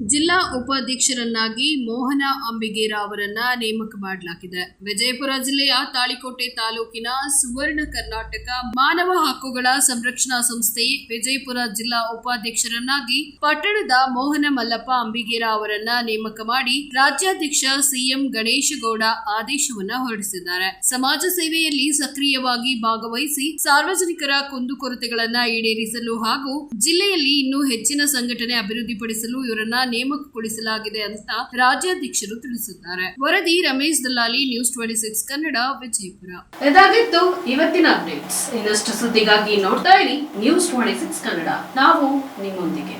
ಜಿಲ್ಲಾ ಉಪಾಧ್ಯಕ್ಷರನ್ನಾಗಿ ಮೋಹನ ಅಂಬಿಗೇರ ಅವರನ್ನ ನೇಮಕ ಮಾಡಲಾಗಿದೆ. ವಿಜಯಪುರ ಜಿಲ್ಲೆಯ ತಾಳಿಕೋಟೆ ತಾಲೂಕಿನ ಸುವರ್ಣ ಕರ್ನಾಟಕ ಮಾನವ ಹಕ್ಕುಗಳ ಸಂರಕ್ಷಣಾ ಸಂಸ್ಥೆ ವಿಜಯಪುರ ಜಿಲ್ಲಾ ಉಪಾಧ್ಯಕ್ಷರನ್ನಾಗಿ ಪಟ್ಟಣದ ಮೋಹನ ಮಲ್ಲಪ್ಪ ಅಂಬಿಗೇರ ಅವರನ್ನ ನೇಮಕ ಮಾಡಿ ರಾಜ್ಯಾಧ್ಯಕ್ಷ ಸಿಎಂ ಗಣೇಶಗೌಡ ಆದೇಶವನ್ನ ಹೊರಡಿಸಿದ್ದಾರೆ. ಸಮಾಜ ಸೇವೆಯಲ್ಲಿ ಸಕ್ರಿಯವಾಗಿ ಭಾಗವಹಿಸಿ ಸಾರ್ವಜನಿಕರ ಕುಂದುಕೊರತೆಗಳನ್ನ ಈಡೇರಿಸಲು ಹಾಗೂ ಜಿಲ್ಲೆಯಲ್ಲಿ ಇನ್ನೂ ಹೆಚ್ಚಿನ ಸಂಘಟನೆ ಅಭಿವೃದ್ಧಿಪಡಿಸಲು ಇವರನ್ನ ನೇಮಕಗೊಳಿಸಲಾಗಿದೆ ಅಂತ ರಾಜ್ಯಾಧ್ಯಕ್ಷರು ತಿಳಿಸಿದ್ದಾರೆ. ವರದಿ Ramesh Dallali news twenty six Kannada, Vijayapura. ಇದಾಗಿತ್ತು ಇವತ್ತಿನ ಅಪ್ಡೇಟ್ಸ್. ಇನ್ನಷ್ಟು ಸುದ್ದಿಗಾಗಿ ನೋಡ್ತಾ ಇರಿ ನ್ಯೂಸ್ ಟ್ವೆಂಟಿ ಸಿಕ್ಸ್ ಕನ್ನಡ. ನಾವು ನಿಮ್ಮೊಂದಿಗೆ.